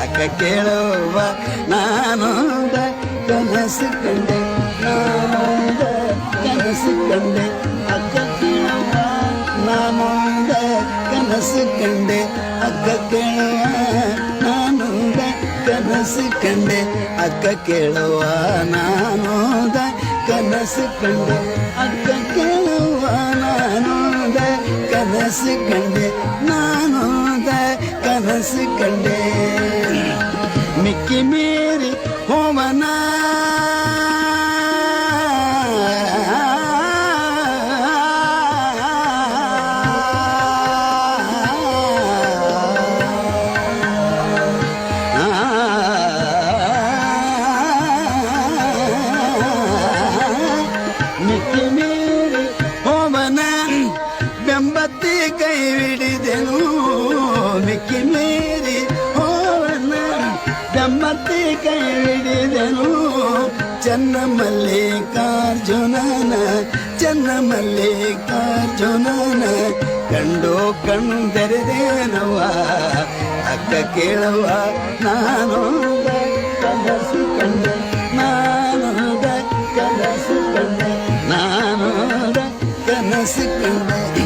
ಅಕ್ಕ ಕೇಳುವ ನಾನೊಂದ ಕನಸು ಕಂಡೆ ನಾನೊಂದ ಕನಸು ಕಂಡೆ ಅಕ್ಕ ಕೇಳುವ ನಾನೊಂದ ಕನಸು ಕಂಡೆ ಅಕ್ಕ ಕೇಳುವ ನಾನೊಂದ ಕನಸು ಕಂಡೆ ಅಕ್ಕ ಕೇಳುವ ನಾನೋದ ಕನಸು ಕಂಡೆ ಅಕ್ಕ ಕೇಳುವ ನಾನೋದ ಕನಸು ಕಂಡೆ ನಾನೋದ ಕನಸು ಕಂಡೆ மிக்கி மீறி ஓமனா மிக்கி மீறி ஓமன வெம்பத்தை கைவிடுதனோ மிக்கி மீறி ಕತ್ತಿ ಕೈ ಹಿಡಿದನು ಚನ್ನ ಮಲ್ಲಿಕಾರ್ಜುನನ ಚನ್ನ ಮಲ್ಲಿಕಾರ್ಜುನನ ಕಂಡು ಕಂಡರಿದೇನವ ಅಕ್ಕ ಕೇಳವ ನಾನು ಕನಸು ಕಂಡೆ ನಾನು ಕನಸು ಕಂಡೆ ನಾನು ಕನಸು ಕಂಡೆ